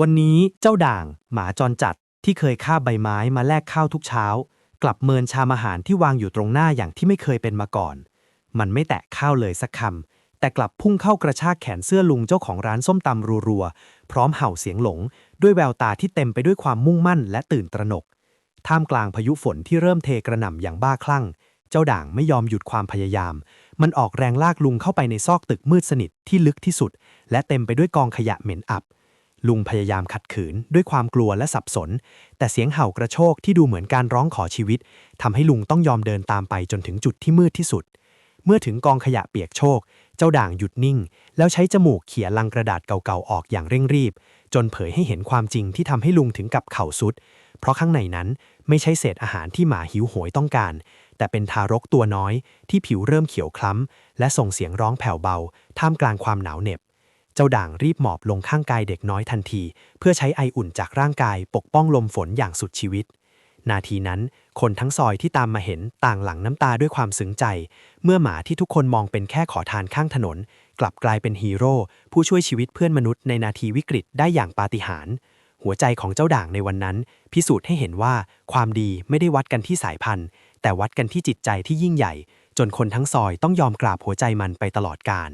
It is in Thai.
วันนี้เจ้าด่าง หมาจรจัดที่เคยคาใบไม้มาแลกข้าวทุกเช้า กลับเมินชามอาหารที่วางอยู่ตรงหน้าอย่างที่ไม่เคยเป็นมาก่อน มันไม่แตะข้าวเลยสักคำแต่กลับพุ่งเข้ากระชากแขนเสื้อลุงเจ้าของร้านส้มตำรัวๆพร้อมเห่าเสียงหลง ด้วยแววตาที่เต็มไปด้วยความมุ่งมั่นและตื่นตระหนก ท่ามกลางพายุฝนที่เริ่มเทกระหน่ำอย่างบ้าคลั่ง เจ้าด่างไม่ยอมหยุดความพยายาม มันออกแรงลากลุงเข้าไปในซอกตึกมืดสนิทที่ลึกที่สุด และเต็มไปด้วยกองขยะเหม็นอับ ลุงพยายามขัดขืนด้วยความกลัวและสับสน แต่เสียงเห่ากระโชกที่ดูเหมือนการร้องขอชีวิตทำให้ลุงต้องยอมเดินตามไปจนถึงจุดที่มืดที่สุด เมื่อถึงกองขยะเปียกโชก เจ้าด่างหยุดนิ่ง แล้วใช้จมูกเขี่ยลังกระดาษเก่าๆออกอย่างเร่งรีบ จนเผยให้เห็นความจริงที่ทำให้ลุงถึงกับเข่าสุด เพราะข้างในนั้นไม่ใช่เศษอาหารที่หมาหิวโหยต้องการ แต่เป็นทารกตัวน้อย ที่ผิวเริ่มเขียวคล้ำและส่งเสียงร้องแผ่วเบา ท่ามกลางความหนาวเหน็บ จ้าด่างรีบหมอบลงข้างกายเด็กน้อยทันที เพื่อใช้ไออุ่นจากร่างกายปกป้องลมฝนอย่างสุดชีวิต นาทีนั้น คนทั้งซอยที่ตามมาเห็นต่างหลั่งน้ำตาด้วยความซึ้งใจ เมื่อหมาที่ทุกคนมองเป็นแค่ขอทานข้างถนน กลับกลายเป็นฮีโร่ผู้ช่วยชีวิตเพื่อนมนุษย์ในนาทีวิกฤตได้อย่างปาฏิหาริย์หัวใจของเจ้าด่างในวันนั้น พิสูจน์ให้เห็นว่าความดีไม่ได้วัดกันที่สายพันธุ์ แต่วัดกันที่จิตใจที่ยิ่งใหญ่ จนคนทั้งซอยต้องยอมกราบหัวใจมันไปตลอดกาล